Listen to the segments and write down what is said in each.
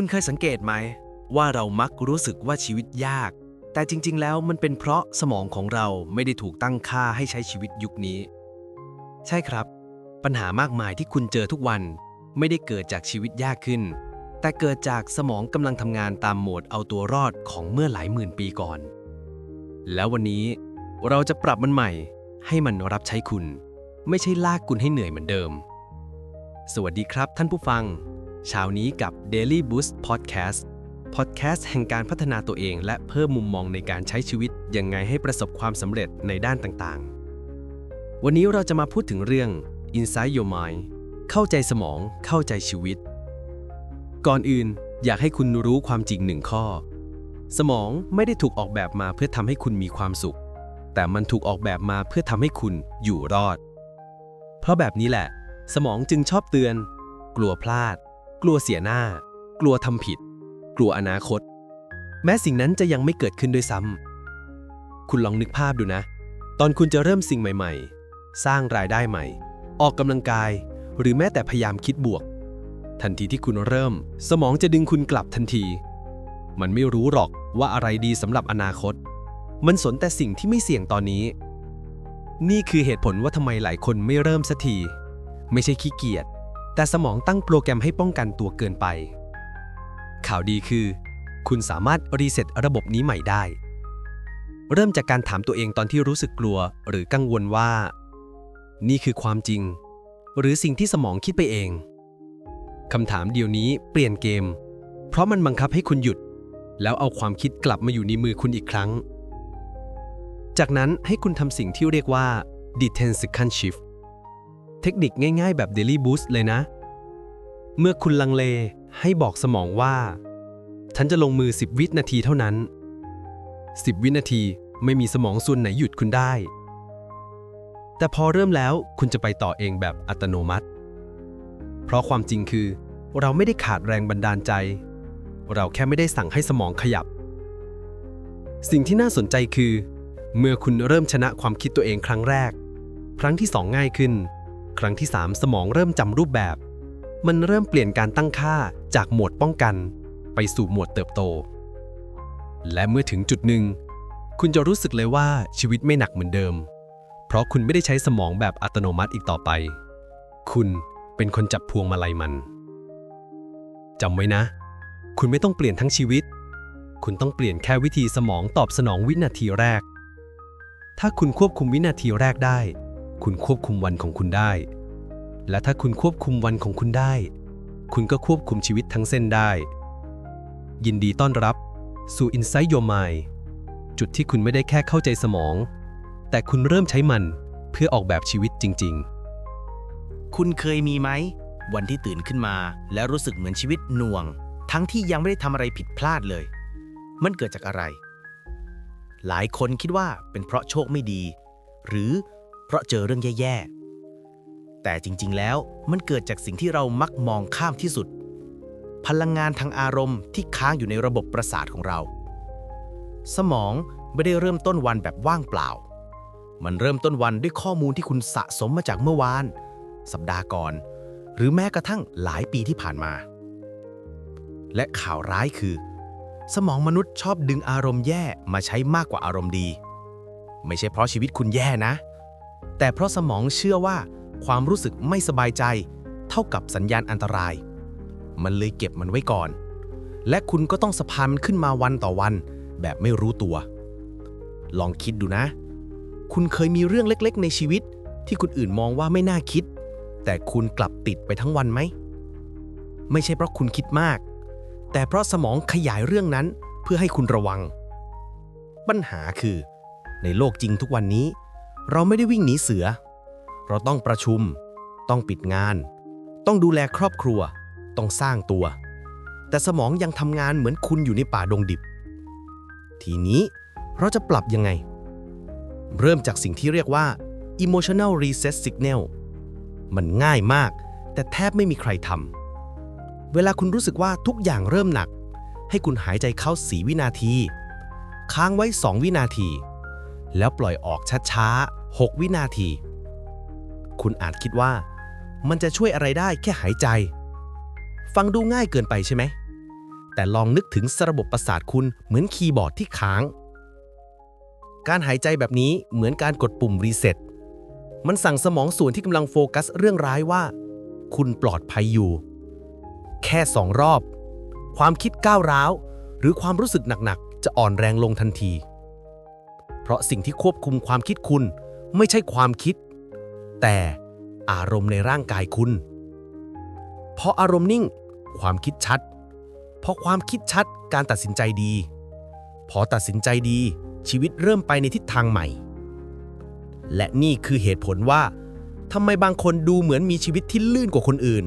คุณเคยสังเกตไหม ว่าเรามักรู้สึกว่าชีวิตยาก แต่จริง ๆ แล้วมันเป็นเพราะสมองของเราไม่ได้ถูกตั้งค่าให้ใช้ชีวิตยุคนี้ ใช่ครับ ปัญหามากมายที่คุณเจอทุกวัน ไม่ได้เกิดจากชีวิตยากขึ้น แต่เกิดจากสมองกำลังทำงานตามโหมดเอาตัวรอดของเมื่อหลายหมื่นปีก่อน แล้ววันนี้เราจะปรับมันใหม่ ให้มันรับใช้คุณ ไม่ใช่ลากคุณให้เหนื่อยเหมือนเดิม สวัสดีครับท่านผู้ฟัง เช้านี้กับ Daily Boost Podcast Podcast แห่งการพัฒนาตัวเอง และเพิ่มมุมมองในการใช้ชีวิตยังไงให้ประสบความสำเร็จในด้านต่างๆ วันนี้เราจะมาพูดถึงเรื่อง Inside Your Mind เข้าใจสมองเข้าใจชีวิต ก่อนอื่นอยากให้คุณรู้ความจริงหนึ่งข้อ สมองไม่ได้ถูกออกแบบมาเพื่อทำให้คุณมีความสุข แต่มันถูกออกแบบมาเพื่อทำให้คุณอยู่รอด เพราะแบบนี้แหละ สมองจึงชอบเตือน กลัวพลาด กลัวเสียหน้า กลัวทำผิด กลัวอนาคต แม้สิ่งนั้นจะยังไม่เกิดขึ้นด้วยซ้ำคุณลองนึกภาพดูนะ ตอนคุณจะเริ่มสิ่งใหม่ๆ สร้างรายได้ใหม่ ออกกำลังกาย หรือแม้แต่พยายามคิดบวก ทันทีที่คุณเริ่ม สมองจะดึงคุณกลับทันที มันไม่รู้หรอกว่าอะไรดีสำหรับอนาคต มันสนแต่สิ่งที่ไม่เสี่ยงตอนนี้ นี่คือเหตุผลว่าทำไมหลายคนไม่เริ่มสักที ไม่ใช่ขี้เกียจ แต่สมองตั้งโปรแกรมให้ป้องกันตัวเกินไป ข่าวดีคือ คุณสามารถรีเซ็ตระบบนี้ใหม่ได้ เริ่มจากการถามตัวเองตอนที่รู้สึกกลัว หรือกังวลว่า นี่คือความจริง หรือสิ่งที่สมองคิดไปเองคำถามเดียวนี้เปลี่ยนเกม เพราะมันบังคับให้คุณหยุด แล้วเอาความคิดกลับมาอยู่ในมือคุณอีกครั้ง จากนั้นให้คุณทำสิ่งที่เรียกว่า detention shift เทคนิคง่ายๆแบบ daily boost เลยนะ เมื่อคุณลังเลให้บอกสมองว่า ฉันจะลงมือ 10 วินาทีเท่านั้น 10 วินาทีไม่มีสมองส่วนไหนหยุดคุณได้ แต่พอเริ่มแล้วคุณจะไปต่อเองแบบอัตโนมัติ เพราะความจริงคือ เราไม่ได้ขาดแรงบันดาลใจ เราแค่ไม่ได้สั่งให้สมองขยับ สิ่งที่น่าสนใจคือ เมื่อคุณเริ่มชนะความคิดตัวเองครั้งแรก ครั้งที่สองง่ายขึ้น ครั้งที่สามสมองเริ่มจำรูปแบบ มันเริ่มเปลี่ยนการตั้งค่าจากโหมดป้องกัน ไปสู่โหมดเติบโต และเมื่อถึงจุดหนึ่ง คุณจะรู้สึกเลยว่าชีวิตไม่หนักเหมือนเดิม เพราะคุณไม่ได้ใช้สมองแบบอัตโนมัติอีกต่อไป คุณเป็นคนจับพวงมาลัยมันจำไว้นะ คุณไม่ต้องเปลี่ยนทั้งชีวิต คุณต้องเปลี่ยนแค่วิธีสมองตอบสนองวินาทีแรก ถ้าคุณควบคุมวินาทีแรกได้ คุณควบคุมวันของคุณได้ และถ้าคุณควบคุมวันของคุณได้ คุณก็ควบคุมชีวิตทั้งเส้นได้ ยินดีต้อนรับ สู่ Insight Your Mind จุดที่คุณไม่ได้แค่เข้าใจสมอง แต่คุณเริ่มใช้มันเพื่อออกแบบชีวิตจริง ๆ คุณเคยมีไหม วันที่ตื่นขึ้นมา แล้วรู้สึกเหมือนชีวิตหน่วง ทั้งที่ยังไม่ได้ทำอะไรผิดพลาดเลย มันเกิดจากอะไร หลายคนคิดว่าเป็นเพราะโชคไม่ดี หรือ เพราะเจอเรื่องแย่ๆ แต่จริง ๆ แล้วมันเกิดจากสิ่งที่เรามักมองข้ามที่สุด พลังงานทางอารมณ์ที่ค้างอยู่ในระบบประสาทของเรา สมองไม่ได้เริ่มต้นวันแบบว่างเปล่า มันเริ่มต้นวันด้วยข้อมูลที่คุณสะสมมาจากเมื่อวาน สัปดาห์ก่อน หรือแม้กระทั่งหลายปีที่ผ่านมา และข่าวร้ายคือ สมองมนุษย์ชอบดึงอารมณ์แย่มาใช้มากกว่าอารมณ์ดี ไม่ใช่เพราะชีวิตคุณแย่นะ แต่เพราะสมองเชื่อว่าความรู้สึกไม่สบายใจ เท่ากับสัญญาณอันตราย มันเลยเก็บมันไว้ก่อน และคุณก็ต้องสะพานมันขึ้นมาวันต่อวัน แบบไม่รู้ตัว ลองคิดดูนะ คุณเคยมีเรื่องเล็กๆ ในชีวิต ที่คนอื่นมองว่าไม่น่าคิด แต่คุณกลับติดไปทั้งวันไหม ไม่ใช่เพราะคุณคิดมาก แต่เพราะสมองขยายเรื่องนั้นเพื่อให้คุณระวัง ปัญหาคือ ในโลกจริงทุกวันนี้ เราไม่ได้วิ่งหนีเสือ เราต้องประชุม ต้องปิดงาน ต้องดูแลครอบครัว ต้องสร้างตัว แต่สมองยังทำงานเหมือนคุณอยู่ในป่าดงดิบ ทีนี้เราจะปรับยังไง เริ่มจากสิ่งที่เรียกว่า emotional reset signal มันง่ายมาก แต่แทบไม่มีใครทำเวลาคุณรู้สึกว่าทุกอย่างเริ่มหนัก ให้คุณหายใจเข้า4วินาที ค้างไว้ 2 วินาที แล้วปล่อยออกช้าๆ 6 วินาที คุณอาจคิดว่า มันจะช่วยอะไรได้แค่หายใจ ฟังดูง่ายเกินไปใช่ไหม แต่ลองนึกถึงระบบประสาทคุณเหมือนคีย์บอร์ดที่ค้าง การหายใจแบบนี้เหมือนการกดปุ่มรีเซ็ตมันสั่งสมองส่วนที่กำลังโฟกัสเรื่องร้ายว่า คุณปลอดภัยอยู่ แค่สองรอบ ความคิดก้าวร้าว หรือความรู้สึกหนักๆ จะอ่อนแรงลงทันที เพราะสิ่งที่ควบคุมความคิดคุณ ไม่ใช่ความคิด แต่อารมณ์ในร่างกายคุณ เพราะอารมณ์นิ่ง ความคิดชัด เพราะความคิดชัดการตัดสินใจดี พอตัดสินใจดีชีวิตเริ่มไปในทิศทางใหม่ และนี่คือเหตุผลว่าทำไมบางคนดูเหมือนมีชีวิตที่ลื่นกว่าคนอื่น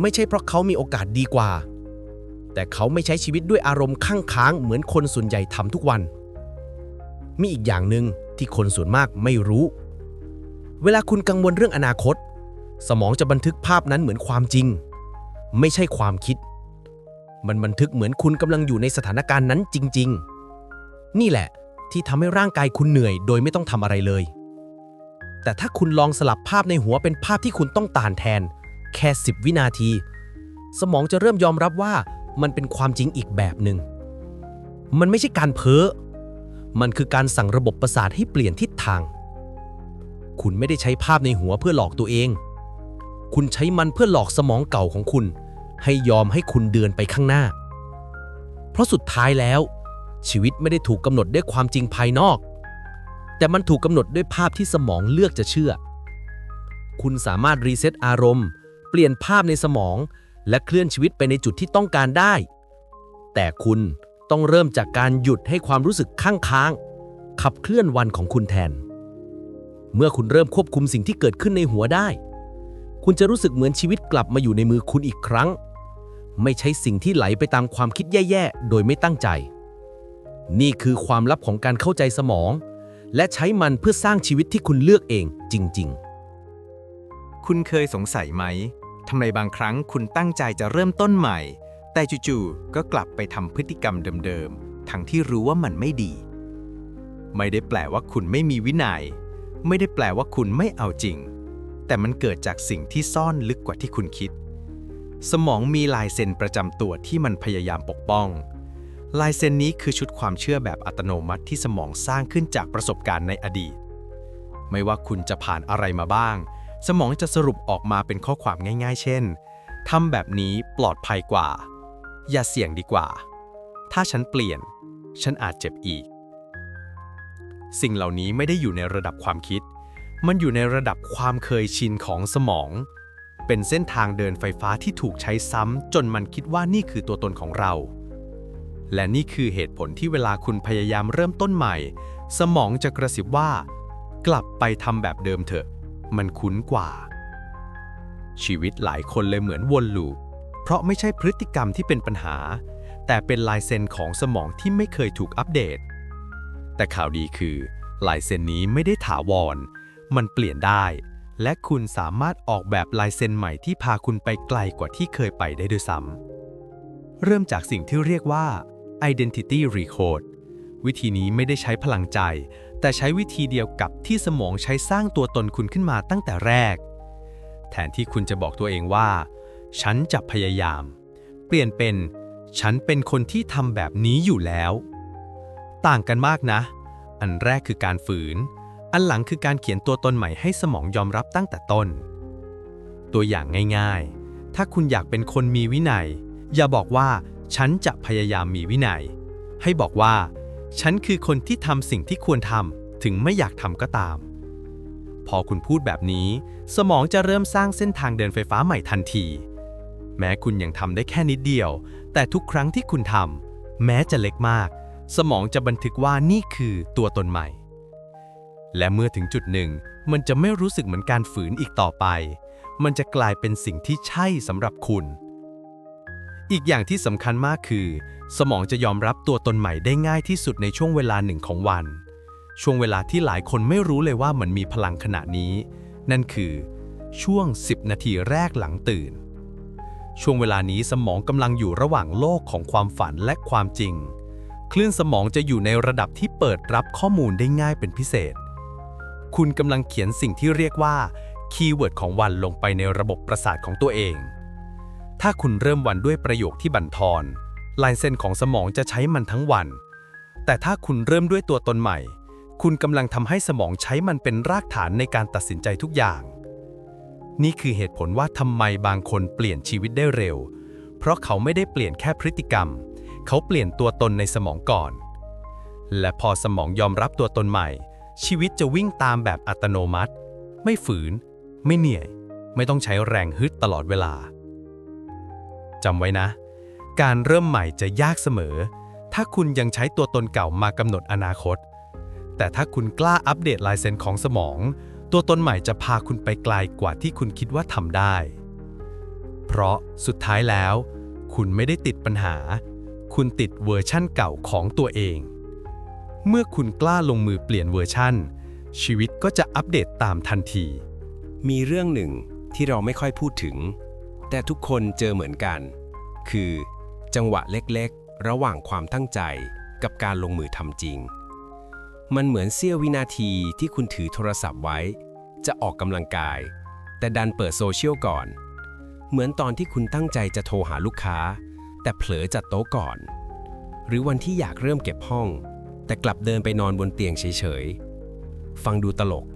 ไม่ใช่เพราะเขามีโอกาสดีกว่า แต่เขาไม่ใช้ชีวิตด้วยอารมณ์ข้างค้างเหมือนคนส่วนใหญ่ทำทุกวัน มีอีกอย่างหนึ่งที่คนส่วนมากไม่รู้ เวลาคุณกังวลเรื่องอนาคต สมองจะบันทึกภาพนั้นเหมือนความจริง ไม่ใช่ความคิด มันบันทึกเหมือนคุณกำลังอยู่ในสถานการณ์นั้นจริง ๆ นี่แหละที่ทำให้ร่างกายคุณเหนื่อยโดยไม่ต้องทำอะไรเลย แต่ถ้าคุณลองสลับภาพในหัวเป็นภาพที่คุณต้องตานแทน แค่10วินาที สมองจะเริ่มยอมรับว่ามันเป็นความจริงอีกแบบหนึ่งมันไม่ใช่การเพ้อ มันคือการสั่งระบบประสาทให้เปลี่ยนทิศทาง คุณไม่ได้ใช้ภาพในหัวเพื่อหลอกตัวเอง คุณใช้มันเพื่อหลอกสมองเก่าของคุณ ให้ยอมให้คุณเดินไปข้างหน้า เพราะสุดท้ายแล้ว ชีวิตไม่ได้ถูกกำหนดด้วยความจริงภายนอก แต่มันถูกกำหนดด้วยภาพที่สมองเลือกจะเชื่อ คุณสามารถรีเซ็ตอารมณ์ เปลี่ยนภาพในสมอง และเคลื่อนชีวิตไปในจุดที่ต้องการได้ แต่คุณ ต้องเริ่มจากการหยุดให้ความรู้สึกข้างค้างขับเคลื่อนวันของคุณแทน เมื่อคุณเริ่มควบคุมสิ่งที่เกิดขึ้นในหัวได้ คุณจะรู้สึกเหมือนชีวิตกลับมาอยู่ในมือคุณอีกครั้ง ไม่ใช่สิ่งที่ไหลไปตามความคิดแย่ๆ โดยไม่ตั้งใจ นี่คือความลับของการเข้าใจสมอง และใช้มันเพื่อสร้างชีวิตที่คุณเลือกเองจริง ๆ คุณเคยสงสัยไหมทำไมบางครั้งคุณตั้งใจจะเริ่มต้นใหม่ แต่จู่ๆก็กลับไปทำพฤติกรรมเดิมๆ ทั้งที่รู้ว่ามันไม่ดี ไม่ได้แปลว่าคุณไม่มีวินยัย ไม่ได้แปลว่าคุณไม่เอาจริง แต่มันเกิดจากสิ่งที่ซ่อนลึกกว่าที่คุณคิด สมองมีลายเซ็นประจำตัวที่มันพยายามปกป้อง ลายเซ็นนี้คือชุดความเชื่อแบบอัตโนมัติที่สมองสร้างขึ้นจากประสบการณ์ในอดีต ไม่ว่าคุณจะผ่านอะไรมาบ้าง สมองจะสรุปออกมาเป็นข้อความง่าย ๆ เช่นทำแบบนี้ปลอดภัยกว่า อย่าเสี่ยงดีกว่า ถ้าฉันเปลี่ยน ฉันอาจเจ็บอีก สิ่งเหล่านี้ไม่ได้อยู่ในระดับความคิด มันอยู่ในระดับความเคยชินของสมอง เป็นเส้นทางเดินไฟฟ้าที่ถูกใช้ซ้ำจนมันคิดว่านี่คือตัวตนของเรา และนี่คือเหตุผลที่เวลาคุณพยายามเริ่มต้นใหม่ สมองจะกระซิบว่า กลับไปทำแบบเดิมเถอะ มันคุ้นกว่า ชีวิตหลายคนเลยเหมือนวนลูป เพราะไม่ใช่พฤติกรรมที่เป็นปัญหา แต่เป็นลายเซ็นของสมองที่ไม่เคยถูกอัปเดต แต่ข่าวดีคือ ลายเซ็นนี้ไม่ได้ถาวร มันเปลี่ยนได้ และคุณสามารถออกแบบลายเซ็นใหม่ที่พาคุณไปไกลกว่าที่เคยไปได้ด้วยซ้ำเริ่มจากสิ่งที่เรียกว่า identity recode วิธีนี้ไม่ได้ใช้พลังใจ แต่ใช้วิธีเดียวกับที่สมองใช้สร้างตัวตนคุณขึ้นมาตั้งแต่แรก แทนที่คุณจะบอกตัวเองว่า ฉันจะพยายาม เปลี่ยนเป็น ฉันเป็นคนที่ทำแบบนี้อยู่แล้ว ต่างกันมากนะ อันแรกคือการฝืน อันหลังคือการเขียนตัวตนใหม่ให้สมองยอมรับตั้งแต่ต้น ตัวอย่างง่ายๆ ถ้าคุณอยากเป็นคนมีวินัย อย่าบอกว่า ฉันจะพยายามมีวินัย ให้บอกว่า ฉันคือคนที่ทำสิ่งที่ควรทำถึงไม่อยากทำก็ตามพอคุณพูดแบบนี้ สมองจะเริ่มสร้างเส้นทางเดินไฟฟ้าใหม่ทันที แม้คุณยังทำได้แค่นิดเดียว แต่ทุกครั้งที่คุณทำแม้จะเล็กมาก สมองจะบันทึกว่านี่คือตัวตนใหม่ และเมื่อถึงจุดหนึ่ง มันจะไม่รู้สึกเหมือนการฝืนอีกต่อไป มันจะกลายเป็นสิ่งที่ใช่สำหรับคุณ อีกอย่างที่สำคัญมากคือ สมองจะยอมรับตัวตนใหม่ได้ง่ายที่สุดในช่วงเวลาหนึ่งของวัน ช่วงเวลาที่หลายคนไม่รู้เลยว่ามันมีพลังขณะนี้ นั่นคือช่วง 10 นาทีแรกหลังตื่น ช่วงเวลานี้สมองกำลังอยู่ระหว่างโลกของความฝันและความจริง คลื่นสมองจะอยู่ในระดับที่เปิดรับข้อมูลได้ง่ายเป็นพิเศษ คุณกำลังเขียนสิ่งที่เรียกว่าคีย์เวิร์ดของวันลงไปในระบบประสาทของตัวเอง ถ้าคุณเริ่มวันด้วยประโยคที่บั่นทอน ลายเส้นของสมองจะใช้มันทั้งวัน แต่ถ้าคุณเริ่มด้วยตัวตนใหม่ คุณกำลังทำให้สมองใช้มันเป็นรากฐานในการตัดสินใจทุกอย่าง นี่คือเหตุผลว่าทำไมบางคนเปลี่ยนชีวิตได้เร็ว เพราะเขาไม่ได้เปลี่ยนแค่พฤติกรรม เขาเปลี่ยนตัวตนในสมองก่อน และพอสมองยอมรับตัวตนใหม่ ชีวิตจะวิ่งตามแบบอัตโนมัติ ไม่ฝืน ไม่เหนื่อย ไม่ต้องใช้แรงฮึดตลอดเวลาจำไว้นะ การเริ่มใหม่จะยากเสมอ ถ้าคุณยังใช้ตัวตนเก่ามากำหนดอนาคต แต่ถ้าคุณกล้าอัปเดตลายเซ็นของสมอง ตัวตนใหม่จะพาคุณไปไกลกว่าที่คุณคิดว่าทำได้ เพราะสุดท้ายแล้ว คุณไม่ได้ติดปัญหา คุณติดเวอร์ชั่นเก่าของตัวเอง เมื่อคุณกล้าลงมือเปลี่ยนเวอร์ชั่น ชีวิตก็จะอัปเดตตามทันที มีเรื่องหนึ่งที่เราไม่ค่อยพูดถึง แต่ทุกคนเจอเหมือนกัน คือ จังหวะเล็กๆ ระหว่างความตั้งใจกับการลงมือทำจริง มันเหมือนเสี้ยววินาทีที่คุณถือโทรศัพท์ไว้ จะออกกำลังกาย แต่ดันเปิดโซเชียลก่อน เหมือนตอนที่คุณตั้งใจจะโทรหาลูกค้า แต่เผลอจัดโต๊ะก่อน หรือวันที่อยากเริ่มเก็บห้อง แต่กลับเดินไปนอนบนเตียงเฉยๆ ฟังดูตลก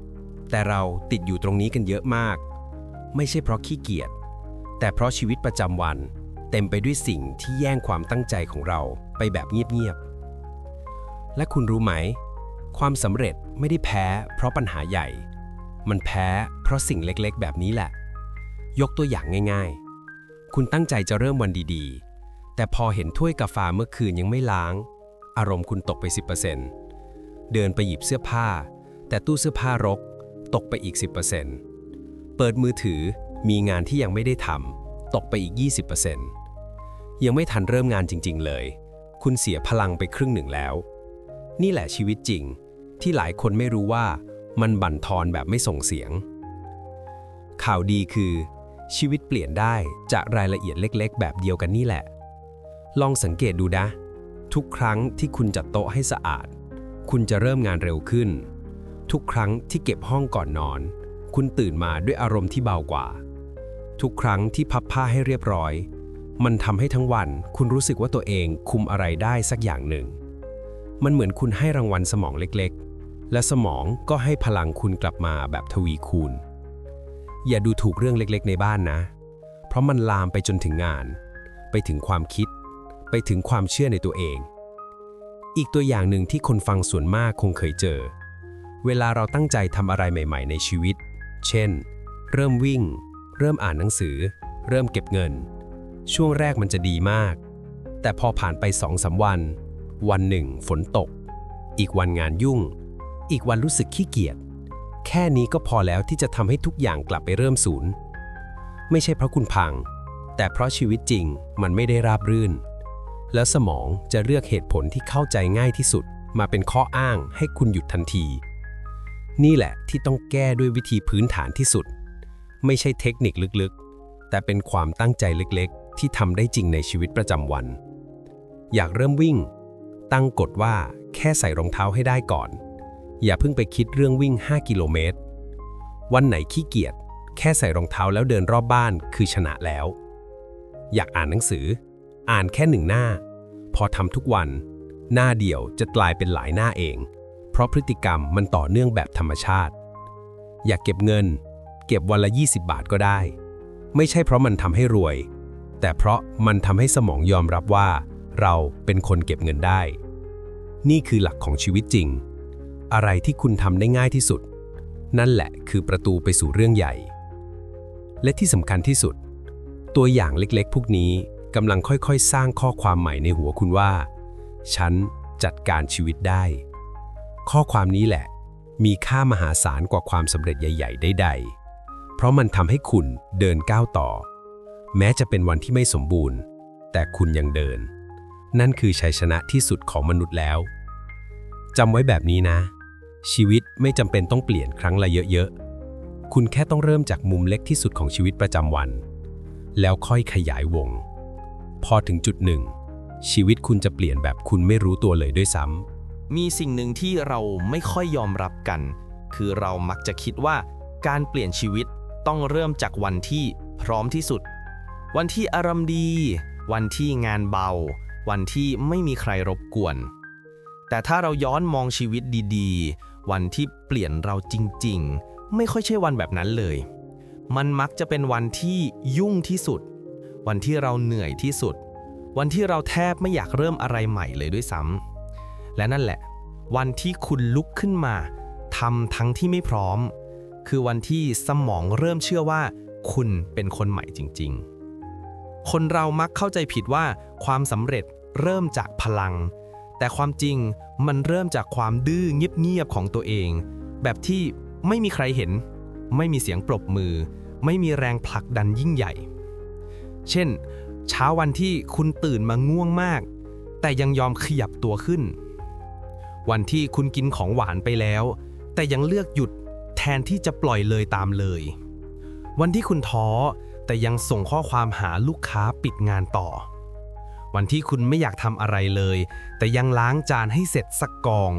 แต่เราติดอยู่ตรงนี้กันเยอะมาก ไม่ใช่เพราะขี้เกียจ แต่เพราะชีวิตประจำวัน เต็มไปด้วยสิ่งที่แย่งความตั้งใจของเราไปแบบเงียบๆและคุณรู้ไหม ความสำเร็จไม่ได้แพ้เพราะปัญหาใหญ่ มันแพ้เพราะสิ่งเล็กๆ แบบนี้แหละ ยกตัวอย่างง่าย ๆ คุณตั้งใจจะเริ่มวันดีๆ แต่พอเห็นถ้วยกาแฟเมื่อคืนยังไม่ล้าง อารมณ์คุณตกไป 10%เดินไปหยิบเสื้อผ้า แต่ตู้เสื้อผ้ารก ตกไปอีก 10%เปิดมือถือมีงานที่ยังไม่ได้ทำตกไปอีก 20%ยังไม่ทันเริ่มงานจริง ๆ เลย คุณเสียพลังไปครึ่งหนึ่งแล้ว นี่แหละชีวิตจริง ที่หลายคนไม่รู้ว่ามันบั่นทอนแบบไม่ส่งเสียง ข่าวดีคือ ชีวิตเปลี่ยนได้จากรายละเอียดเล็กๆ แบบเดียวกันนี่แหละ ลองสังเกตดูนะ ทุกครั้งที่คุณจัดโต๊ะให้สะอาด คุณจะเริ่มงานเร็วขึ้น ทุกครั้งที่เก็บห้องก่อนนอน คุณตื่นมาด้วยอารมณ์ที่เบากว่า ทุกครั้งที่พับผ้าให้เรียบร้อย มันทำให้ทั้งวันคุณรู้สึกว่าตัวเองคุมอะไรได้สักอย่างหนึ่ง มันเหมือนคุณให้รางวัลสมองเล็กๆ และสมองก็ให้พลังคุณกลับมาแบบทวีคูณ อย่าดูถูกเรื่องเล็กๆ ในบ้านนะ เพราะมันลามไปจนถึงงาน ไปถึงความคิด ไปถึงความเชื่อในตัวเอง อีกตัวอย่างหนึ่งที่คนฟังส่วนมากคงเคยเจอ เวลาเราตั้งใจทำอะไรใหม่ ๆ ในชีวิต เช่น เริ่มวิ่ง เริ่มอ่านหนังสือ เริ่มเก็บเงิน ช่วงแรกมันจะดีมาก แต่พอผ่านไปสองสาวัน วันหนึ่งฝนตก อีกวันงานยุ่ง อีกวันรู้สึกขี้เกียจ แค่นี้ก็พอแล้วที่จะทำให้ทุกอย่างกลับไปเริ่มศูนย์ ไม่ใช่เพราะคุณพัง แต่เพราะชีวิตจริงมันไม่ได้ราบรื่น แล้วสมองจะเลือกเหตุผลที่เข้าใจง่ายที่สุด มาเป็นข้ออ้างให้คุณหยุดทันที นี่แหละที่ต้องแก้ด้วยวิธีพื้นฐานที่สุด ไม่ใช่เทคนิคลึกๆ แต่เป็นความตั้งใจเล็กๆ ที่ทำได้จริงในชีวิตประจำวัน อยากเริ่มวิ่ง ตั้งกฎว่าแค่ใส่รองเท้าให้ได้ก่อน อย่าเพิ่งไปคิดเรื่องวิ่ง 5 กิโลเมตร วันไหนขี้เกียจ แค่ใส่รองเท้าแล้วเดินรอบบ้านคือชนะแล้ว อยากอ่านหนังสือ อ่านแค่หนึ่งหน้า พอทำทุกวัน หน้าเดียวจะกลายเป็นหลายหน้าเอง เพราะพฤติกรรมมันต่อเนื่องแบบธรรมชาติ อยากเก็บเงิน เก็บวันละ 20 บาทก็ได้ ไม่ใช่เพราะมันทำให้รวย แต่เพราะมันทำให้สมองยอมรับว่า เราเป็นคนเก็บเงินได้ นี่คือหลักของชีวิตจริง อะไรที่คุณทำได้ง่ายที่สุด นั่นแหละคือประตูไปสู่เรื่องใหญ่ และที่สำคัญที่สุด ตัวอย่างเล็กๆ พวกนี้กำลังค่อยๆ สร้างข้อความใหม่ในหัวคุณว่า ฉันจัดการชีวิตได้ ข้อความนี้แหละ มีค่ามหาศาลกว่าความสำเร็จใหญ่ ๆ ใดๆ เพราะมันทำให้คุณเดินก้าวต่อ แม้จะเป็นวันที่ไม่สมบูรณ์ แต่คุณยังเดิน นั่นคือชัยชนะที่สุดของมนุษย์แล้ว จำไว้แบบนี้นะ ชีวิตไม่จำเป็นต้องเปลี่ยนครั้งละเยอะๆ คุณแค่ต้องเริ่มจากมุมเล็กที่สุดของชีวิตประจำวัน แล้วค่อยขยายวง พอถึงจุดหนึ่ง ชีวิตคุณจะเปลี่ยนแบบคุณไม่รู้ตัวเลยด้วยซ้ำมีสิ่งหนึ่งที่เราไม่ค่อยยอมรับกัน คือเรามักจะคิดว่าการเปลี่ยนชีวิตต้องเริ่มจากวันที่พร้อมที่สุด วันที่อารมณ์ดี วันที่งานเบา วันที่ไม่มีใครรบกวน แต่ถ้าเราย้อนมองชีวิตดีๆ วันที่เปลี่ยนเราจริงๆ ไม่ค่อยใช่วันแบบนั้นเลย มันมักจะเป็นวันที่ยุ่งที่สุด วันที่เราเหนื่อยที่สุด วันที่เราแทบไม่อยากเริ่มอะไรใหม่เลยด้วยซ้ำและนั่นแหละ วันที่คุณลุกขึ้นมาทำทั้งที่ไม่พร้อม คือวันที่สมองเริ่มเชื่อว่า คุณเป็นคนใหม่จริง ๆ คนเรามักเข้าใจผิดว่าความสำเร็จเริ่มจากพลัง แต่ความจริงมันเริ่มจากความดื้อเงียบๆของตัวเอง แบบที่ไม่มีใครเห็น ไม่มีเสียงปรบมือ ไม่มีแรงผลักดันยิ่งใหญ่ เช่น เช้าวันที่คุณตื่นมาง่วงมาก แต่ยังยอมขยับตัวขึ้น วันที่คุณกินของหวานไปแล้ว แต่ยังเลือกหยุดแทนที่จะปล่อยเลยตามเลย วันที่คุณท้อแต่ยังส่งข้อความหาลูกค้าปิดงานต่อ วันที่คุณไม่อยากทำอะไรเลย แต่ยังล้างจานให้เสร็จสักกอง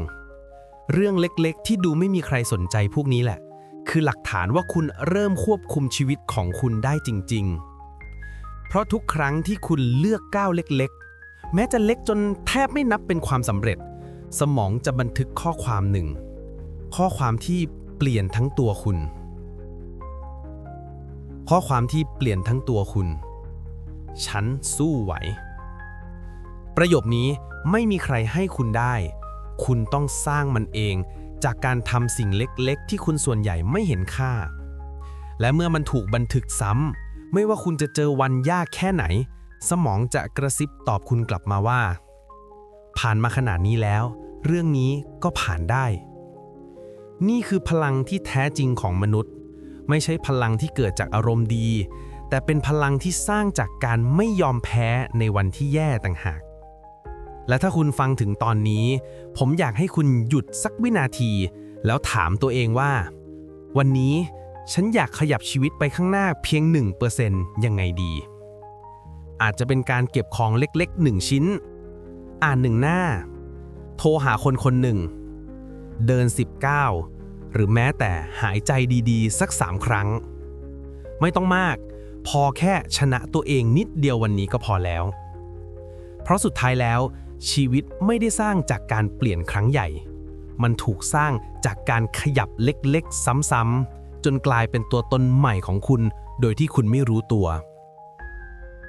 เรื่องเล็กๆ ที่ดูไม่มีใครสนใจพวกนี้แหละ คือหลักฐานว่าคุณเริ่มควบคุมชีวิตของคุณได้จริง ๆ เพราะทุกครั้งที่คุณเลือกก้าวเล็กๆ แม้จะเล็กจนแทบไม่นับเป็นความสำเร็จ สมองจะบันทึกข้อความหนึ่ง ข้อความที่เปลี่ยนทั้งตัวคุณ ข้อความที่เปลี่ยนทั้งตัวคุณ ฉันสู้ไหว ประโยคนี้ไม่มีใครให้คุณได้ คุณต้องสร้างมันเอง จากการทำสิ่งเล็กๆ ที่คุณส่วนใหญ่ไม่เห็นค่า และเมื่อมันถูกบันทึกซ้ำไม่ว่าคุณจะเจอวันยากแค่ไหน สมองจะกระซิบตอบคุณกลับมาว่า ผ่านมาขนาดนี้แล้ว เรื่องนี้ก็ผ่านได้ นี่คือพลังที่แท้จริงของมนุษย์ ไม่ใช่พลังที่เกิดจากอารมณ์ดี แต่เป็นพลังที่สร้างจากการไม่ยอมแพ้ในวันที่แย่ต่างหาก และถ้าคุณฟังถึงตอนนี้ ผมอยากให้คุณหยุดสักวินาที แล้วถามตัวเองว่า วันนี้ฉันอยากขยับชีวิตไปข้างหน้าเพียง 1%ยังไงดี อาจจะเป็นการเก็บของเล็กๆ 1 ชิ้น อ่านหนึ่งหน้า โทรหาคนคนหนึ่ง เดิน 19 หรือแม้แต่หายใจดีๆ สัก 3 ครั้ง ไม่ต้องมาก พอแค่ชนะตัวเองนิดเดียววันนี้ก็พอแล้ว เพราะสุดท้ายแล้ว ชีวิตไม่ได้สร้างจากการเปลี่ยนครั้งใหญ่ มันถูกสร้างจากการขยับเล็กๆ ซ้ำๆ จนกลายเป็นตัวตนใหม่ของคุณ โดยที่คุณไม่รู้ตัว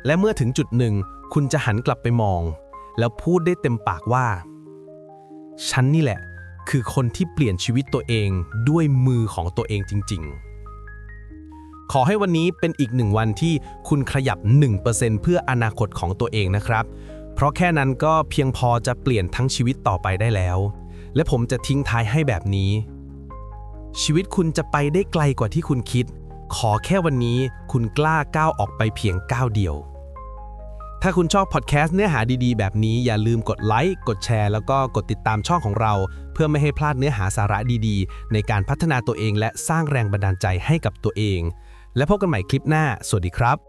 และเมื่อถึงจุดหนึ่ง คุณจะหันกลับไปมอง แล้วพูดได้เต็มปากว่า ฉันนี่แหละ คือคนที่เปลี่ยนชีวิตตัวเองด้วยมือของตัวเองจริง ๆขอให้วันนี้เป็นอีกหนึ่งวันที่คุณขยับ 1%เพื่ออนาคตของตัวเองนะครับ เพราะแค่นั้นก็เพียงพอจะเปลี่ยนทั้งชีวิตต่อไปได้แล้ว และผมจะทิ้งท้ายให้แบบนี้ ชีวิตคุณจะไปได้ไกลกว่าที่คุณคิด ขอแค่วันนี้คุณกล้าก้าวออกไปเพียงก้าวเดียว ถ้าคุณชอบพอดแคสต์เนื้อหาดีๆ แบบนี้อย่าลืมกดไลค์ กดแชร์ แล้วก็กดติดตามช่องของเรา เพื่อไม่ให้พลาดเนื้อหาสาระดีๆ ในการพัฒนาตัวเองและสร้างแรงบันดาลใจให้กับตัวเอง และพบกันใหม่คลิปหน้า สวัสดีครับ